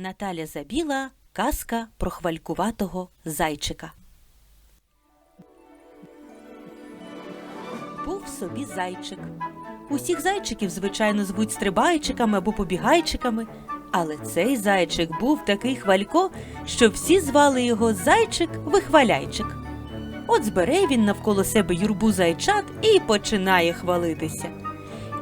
Наталя Забіла казка про хвалькуватого зайчика. Був собі зайчик. Усіх зайчиків, звичайно, звуть стрибайчиками або побігайчиками, але цей зайчик був такий хвалько, що всі звали його зайчик-вихваляйчик. От збере він навколо себе юрбу зайчат і починає хвалитися.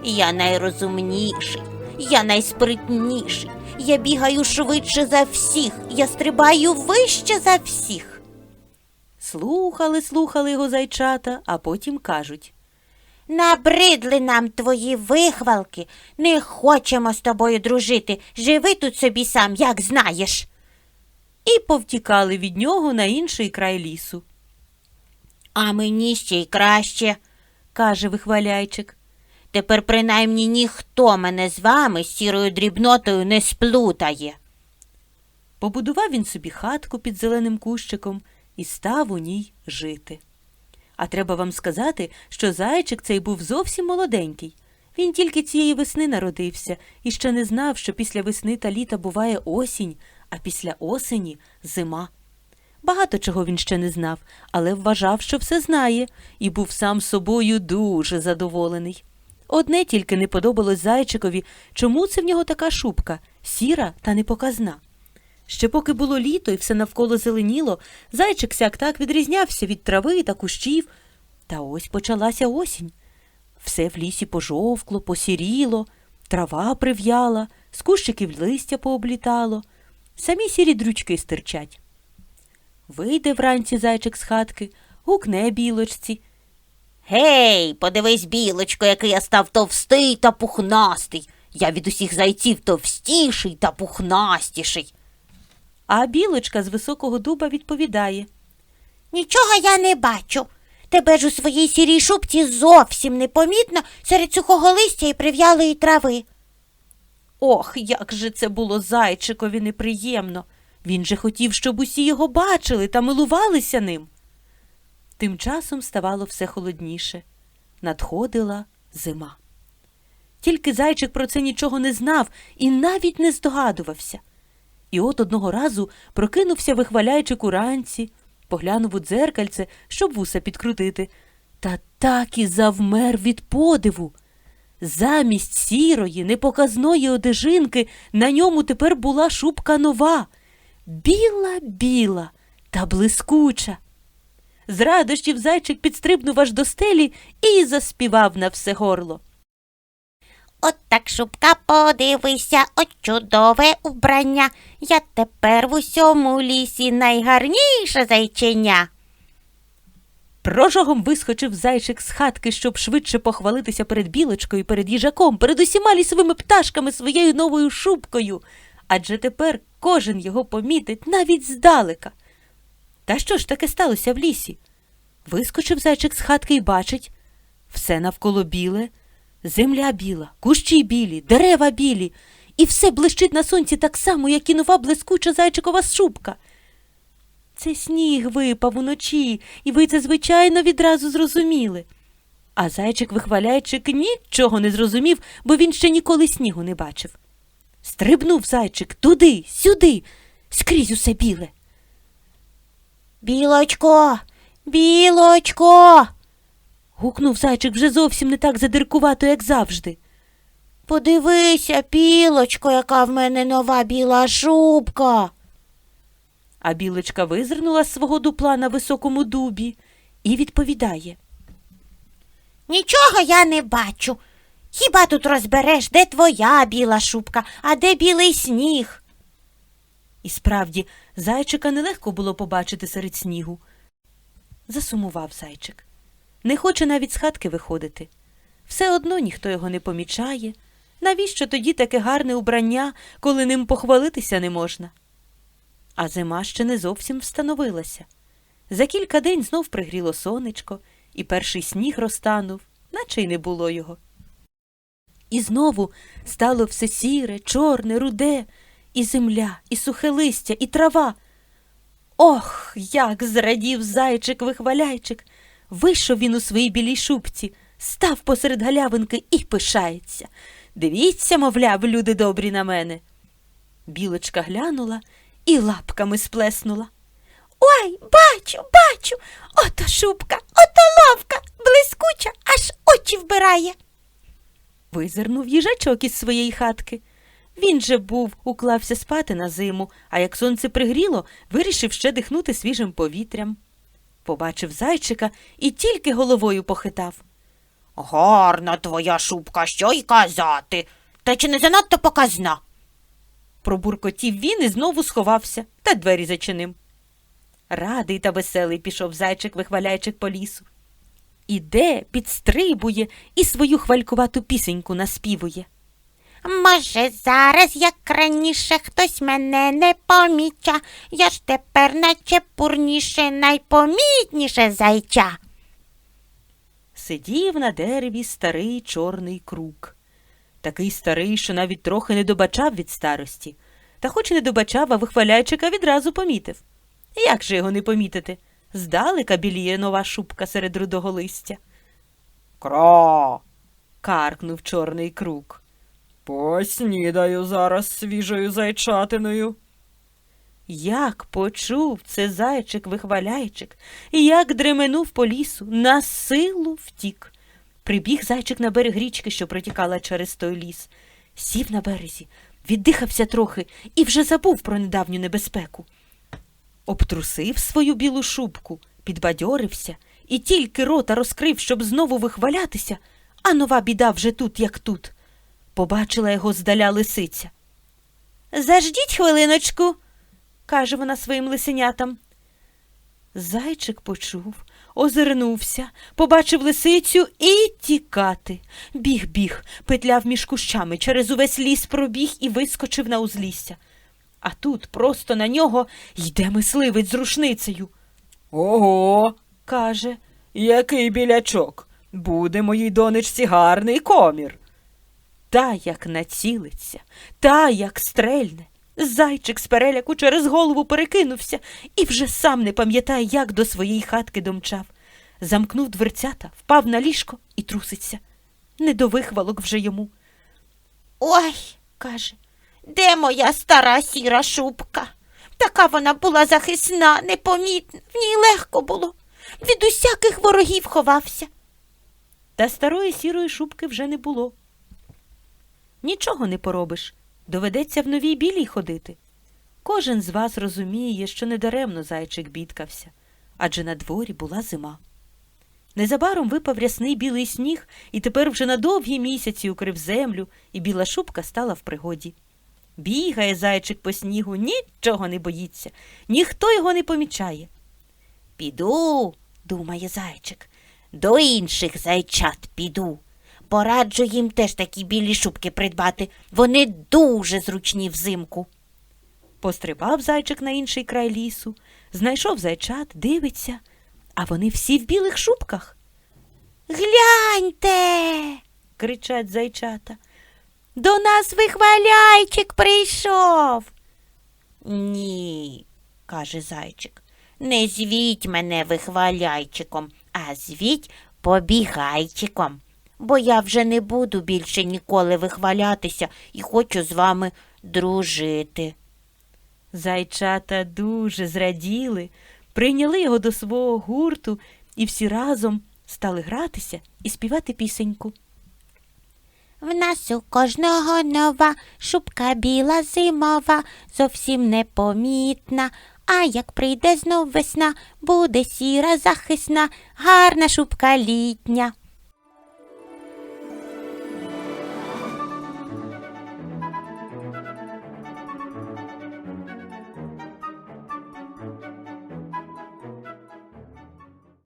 Я найрозумніший, я найспритніший, я бігаю швидше за всіх, я стрибаю вище за всіх. Слухали, слухали його зайчата, а потім кажуть. Набридли нам твої вихвалки, не хочемо з тобою дружити. Живи тут собі сам, як знаєш. і повтікали від нього на інший край лісу, А мені ще й краще. каже вихваляйчик. Тепер принаймні ніхто мене з вами сірою дрібнотою не сплутає. Побудував він собі хатку під зеленим кущиком і став у ній жити. А треба вам сказати, що зайчик цей був зовсім молоденький. Він тільки цієї весни народився і ще не знав, що після весни та літа буває осінь, а після осені зима. Багато чого він ще не знав, але вважав, що все знає, і був сам собою дуже задоволений. Одне тільки не подобалось зайчикові, чому це в нього така шубка, сіра та непоказна. Ще поки було літо і все навколо зеленіло, зайчик сяк так відрізнявся від трави та кущів. Та ось почалася осінь. Все в лісі пожовкло, посіріло, трава прив'яла, з кущиків листя пооблітало, самі сірі дрючки стирчать. Вийде вранці зайчик з хатки, гукне білочці. Гей, подивись, білочко, який я став товстий та пухнастий. Я від усіх зайців товстіший та пухнастіший. А білочка з високого дуба відповідає. Нічого я не бачу. Тебе ж у своїй сірій шубці зовсім непомітно серед сухого листя і прив'ялої трави. Ох, як же це було зайчикові неприємно. Він же хотів, щоб усі його бачили та милувалися ним. Тим часом ставало все холодніше. Надходила зима. Тільки зайчик про це нічого не знав і навіть не здогадувався. І от одного разу прокинувся вихваляючик уранці, поглянув у дзеркальце, щоб вуса підкрутити, та так і завмер від подиву. Замість сірої, непоказної одежинки на ньому тепер була шубка нова, біла, біла та блискуча. З радощів зайчик підстрибнув аж до стелі і заспівав на все горло. От так шубка, подивися, от чудове убрання. Я тепер в усьому лісі найгарніше зайченя. Прожогом вискочив зайчик з хатки, щоб швидше похвалитися перед білочкою, перед їжаком, перед усіма лісовими пташками своєю новою шубкою. Адже тепер кожен його помітить навіть здалека. Та що ж таке сталося в лісі? Вискочив зайчик з хатки і бачить все навколо біле, земля біла, кущі білі, дерева білі, і все блищить на сонці так само, як і нова блискуча зайчикова шубка. Це сніг випав уночі, і ви це, звичайно, відразу зрозуміли. А зайчик вихваляйчик нічого не зрозумів, бо він ще ніколи снігу не бачив. Стрибнув зайчик туди, сюди, скрізь усе біле. Білочко, білочко, Гукнув зайчик вже зовсім не так задиркувато, як завжди. подивися, білочко, яка в мене нова біла шубка. А білочка визирнула з свого дупла на високому дубі і відповідає. Нічого я не бачу. Хіба тут розбереш, де твоя біла шубка, а де білий сніг? І справді, зайчика нелегко було побачити серед снігу. Засумував зайчик. Не хоче навіть з хатки виходити. Все одно ніхто його не помічає. Навіщо тоді таке гарне убрання, коли ним похвалитися не можна? А зима ще не зовсім встановилася. За кілька день знов пригріло сонечко, і перший сніг розтанув, наче й не було його. І знову стало все сіре, чорне, руде, і земля, і сухе листя, і трава. Ох, як зрадів зайчик вихваляйчик. Вийшов він у своїй білій шубці, став посеред галявинки і пишається. Дивіться, мовляв, люди добрі на мене. Білочка глянула і лапками сплеснула. Ой, бачу, бачу. Ото шубка, ото ловка, блискуча, аж очі вбирає. Визирнув їжачок із своєї хатки. Він же був, уклався спати на зиму, а як сонце пригріло, вирішив ще дихнути свіжим повітрям. Побачив зайчика і тільки головою похитав. Гарна твоя шубка, що й казати. Та чи не занадто показна? Пробуркотів він і знову сховався та двері зачинив. Радий та веселий пішов зайчик, вихваляйчик по лісу. Іде, підстрибує і свою хвалькувату пісеньку наспівує. Може, зараз, як раніше, хтось мене не поміча. Я ж тепер наче пурніше, найпомітніше зайча. Сидів на дереві старий чорний крук. Такий старий, що навіть трохи не добачав від старості. Та хоч і не добачав, а вихваляйчика відразу помітив. Як же його не помітити? Здалека біліє нова шубка серед рудого листя. Кра. Каркнув чорний крук. Поснідаю зараз свіжою зайчатиною. Як почув це зайчик-вихваляйчик, як дременув по лісу, на силу втік. Прибіг зайчик на берег річки, що протікала через той ліс. Сів на березі, віддихався трохи і вже забув про недавню небезпеку. Обтрусив свою білу шубку, підбадьорився і тільки рота розкрив, щоб знову вихвалятися, а нова біда вже тут, як тут. Побачила його здаля лисиця. Заждіть хвилиночку, каже вона своїм лисенятам. Зайчик почув, озирнувся, побачив лисицю і тікати. Біг, біг, петляв між кущами, через увесь ліс пробіг і вискочив на узлісся. А тут просто на нього йде мисливець з рушницею. Ого, Каже, який білячок. Буде моїй донечці гарний комір. Та як націлиться, та як стрельне. Зайчик з переляку через голову перекинувся і вже сам не пам'ятає, як до своєї хатки домчав. Замкнув дверцята, впав на ліжко і труситься. Не до вихвалок вже йому. Ой, Каже, де моя стара сіра шубка? Така вона була захисна, непомітна, в ній легко було. Від усяких ворогів ховався. та старої сірої шубки вже не було. Нічого не поробиш, доведеться в новій білій ходити. Кожен з вас розуміє, що недаремно зайчик бідкався, адже на дворі була зима. Незабаром випав рясний білий сніг, і тепер вже на довгі місяці укрив землю, і біла шубка стала в пригоді. Бігає зайчик по снігу, нічого не боїться, ніхто його не помічає. Піду, думає зайчик, до інших зайчат піду. Пораджу їм теж такі білі шубки придбати. Вони дуже зручні взимку. Пострибав зайчик на інший край лісу, знайшов зайчат, дивиться, а вони всі в білих шубках. Гляньте. кричать зайчата. До нас вихваляйчик прийшов. Ні, каже зайчик, не звіть мене вихваляйчиком, а звіть побігайчиком. Бо я вже не буду більше ніколи вихвалятися і хочу з вами дружити. Зайчата дуже зраділи, прийняли його до свого гурту і всі разом стали гратися і співати пісеньку. В нас у кожного нова шубка біла зимова, зовсім непомітна. А як прийде знов весна, буде сіра захисна, гарна шубка літня.